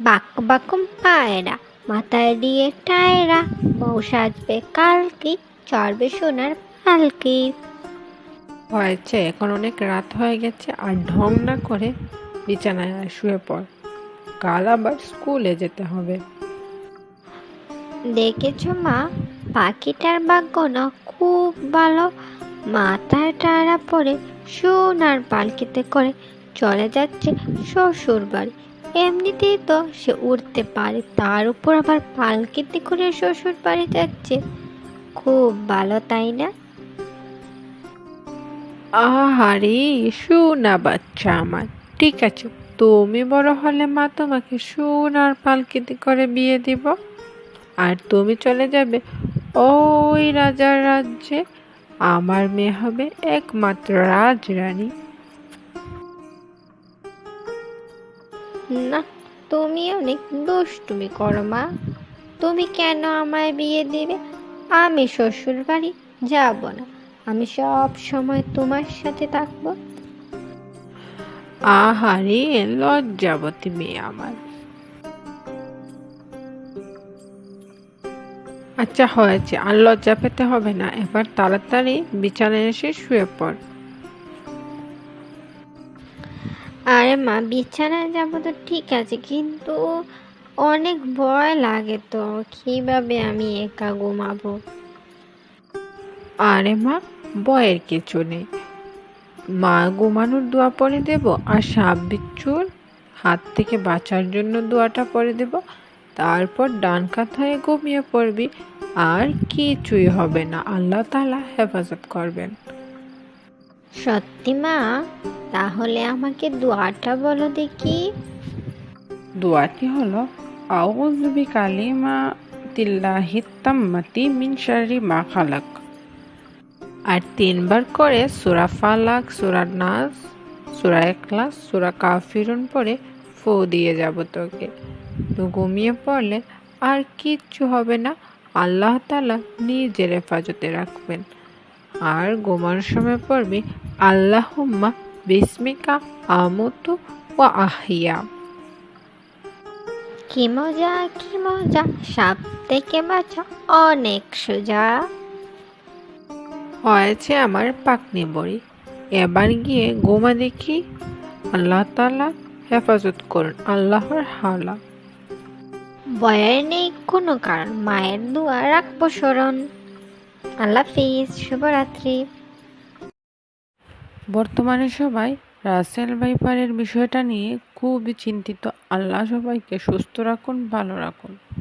বাক বাকুম পায়রা মাথায় দিয়ে টায়রা বউ সাজবে কালকি চড়বে সোনার পালকি। হয়েছে এখন অনেক রাত হয়ে গেছে আর ঢং না করে বিছানায় শুয়ে পড়। কাল আবার স্কুলে যেতে হবে। দেখেছ মা পাখিটার ভাগ্য না খুব ভালো। মাথায় টায়রা পরে সোনার পালকিতে করে চলে যাচ্ছে শ্বশুর বাড়ি এমনিতেই তো সে উঠতে পারে, তার উপর আবার পালকিতে করে শ্বশুর বাড়ি যাচ্ছে। খুব ভালো, তাই না? আহারে, শোনা বাচ্চা আমার। ঠিক আছে, তুমি বড় হলে মা তোমাকে সোনার পালকিতে করে বিয়ে দিব। আর তুমি চলে যাবে ওই রাজার রাজ্যে। আমার মেয়ে হবে একমাত্র রাজরানী। না, তুমি অনেক দুষ্টুমি করো, মা। তুমি কেন আমায় বিয়ে দেবে? আমি শ্বশুর বাড়ি যাব না। আমি সব সময় তোমার সাথে থাকব। আহারে লজ্জাবতী মেয়ে আমার। আচ্ছা হয়েছে। আর লজ্জা পেতে হবে না। এবার তাড়াতাড়ি বিছানায় এসে শুয়ে পড়। আরে মা, বিছানায় যাব তো ঠিক আছে, কিন্তু অনেক ভয় লাগে তো, কীভাবে আমি একা ঘুমাবো? আরে মা বয়ের কিছু নেই। মা ঘুমানোর দোয়া পরে দেব আর সাপ বিচ্ছুর হাত থেকে বাঁচার জন্য দোয়াটা পরে দেব। তারপর ডান কাত ঘুমিয়ে পড়বি। আর কিছুই হবে না, আল্লাহ তালা হেফাজত করবেন। সত্যি মা, তাহলে আমাকে দোয়াটা বলো দেখি। দোয়াটি হলো, আউযু বিকালিমা তিল্লাহি তাম্মাতি মিন শাররি মা খালাক। আর তিনবার করে সূরা ফালাক, সূরা নাস, সূরা ইখলাস, সূরা কাফিরুন পরে ফু দিয়ে যাব তোকে। তো ঘুমিয়ে পড়লে আর কিচ্ছু হবে না, আল্লাহ তাআলা নিজের হেফাজতে রাখবেন। আর ঘুমানোর সময় পড়বি আল্লাহুম্মা বিসমিকা আমুতু ওয়া আহিয়া। কি মজা কি মজা সাপ থেকে বাঁচা অনেক সোজা। হয়েছে আমার পাকনি বড়ি। এবার গিয়ে গোমা দেখি আল্লাহ তালা হেফাজত করুন আল্লাহর হাওলা। ভয়ের নেই কোনো কারণ মায়ের দোয়া রাখব স্মরণ। আল্লাহ হাফিজ, শুভরাত্রি। বর্তমানে সবাই রাসেল ভাইপারের বিষয়টা নিয়ে খুবই চিন্তিত। আল্লাহ সবাইকে সুস্থ রাখুন, ভালো রাখুন।